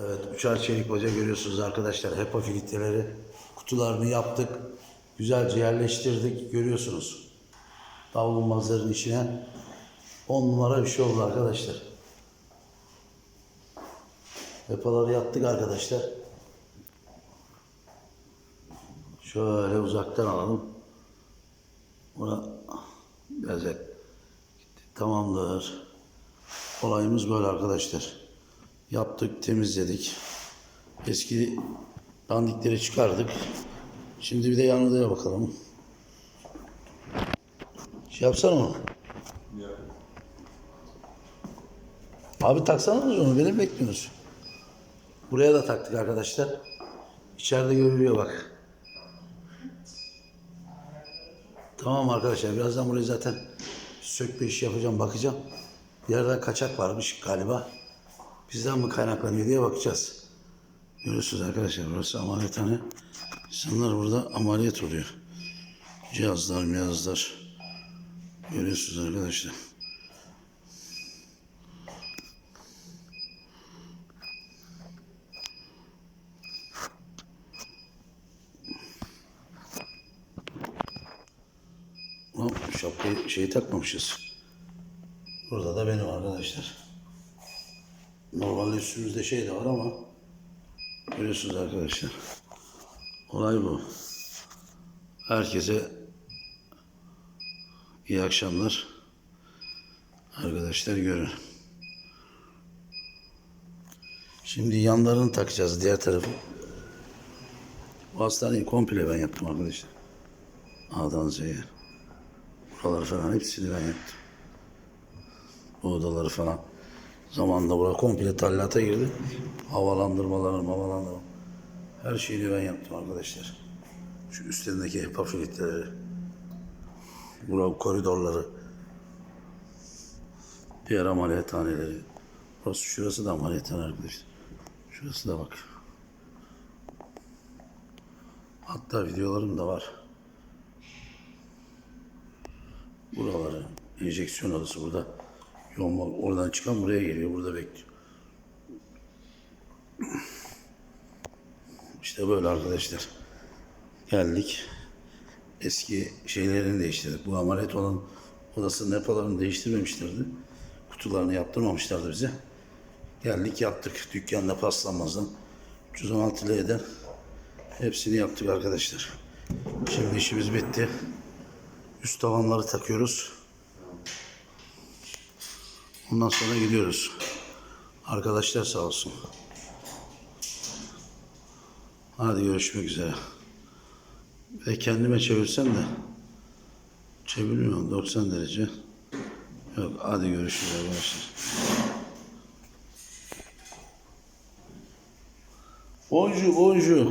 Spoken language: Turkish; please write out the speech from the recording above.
Evet, üçer çelik baca görüyorsunuz arkadaşlar. HEPA filtreleri kutularını yaptık. Güzelce yerleştirdik. Görüyorsunuz. Davlumbazların içine 10 numara bir şey oldu arkadaşlar. HEPA'ları yaptık arkadaşlar. Şöyle uzaktan alalım. Buna biraz. Tamamdır. Olayımız böyle arkadaşlar. Yaptık, temizledik. Eski dandikleri çıkardık. Şimdi bir de yan odaya bakalım. Şey yapsana onu. Abi taksanız onu. Beni bekliyorsunuz? Buraya da taktık arkadaşlar. İçeride görülüyor bak. Tamam arkadaşlar. Birazdan burayı zaten sökme işi yapacağım. Bakacağım. Bir yerden kaçak varmış galiba. Bizden mi kaynaklanıyor diye bakacağız. Görüyorsunuz arkadaşlar burası ameliyathane. İnsanlar burada ameliyat oluyor. Cihazlar, mihazlar. Görüyorsunuz arkadaşlar. Şapkayı şeyi takmamışız. Burada da benim arkadaşlar. Normalde üstümüzde şey de var ama görüyorsunuz arkadaşlar. Olay bu. Herkese iyi akşamlar. Arkadaşlar görün. Şimdi yanlarını takacağız diğer tarafı. Bu hastaneyi komple ben yaptım arkadaşlar. A'dan Z'ye. Buraları falan hepsini ben yaptım. Bu odaları falan. Zamanında bura komple tallata girdi. Havalandırmalarını, havalandırma. Her şeyini ben yaptım arkadaşlar. Şu üstlerindeki HEPA filtreleri. Bura koridorları. Diğer ameliyathaneleri. Burası şurası da ameliyathane arkadaşlar. Şurası da bak. Hatta videolarım da var. Buraları, enjeksiyon odası burada. Yoğun bak- oradan çıkan buraya geliyor, burada bekliyor. İşte böyle arkadaşlar. Geldik. Eski şeylerini değiştirdik. Bu ameliyat olan odasının depolarını değiştirmemişlerdi. Kutularını yaptırmamışlardı bize. Geldik yaptık. Dükkanda paslanmazdan. 316 liradan hepsini yaptık arkadaşlar. Şimdi işimiz bitti. Üst tavanları takıyoruz. Ondan sonra gidiyoruz. Arkadaşlar sağ olsun. Hadi görüşmek üzere. Ve kendime çevirsem de çevirmiyorum 90 derece. Yok hadi görüşürüz arkadaşlar. Bonjour bonjour.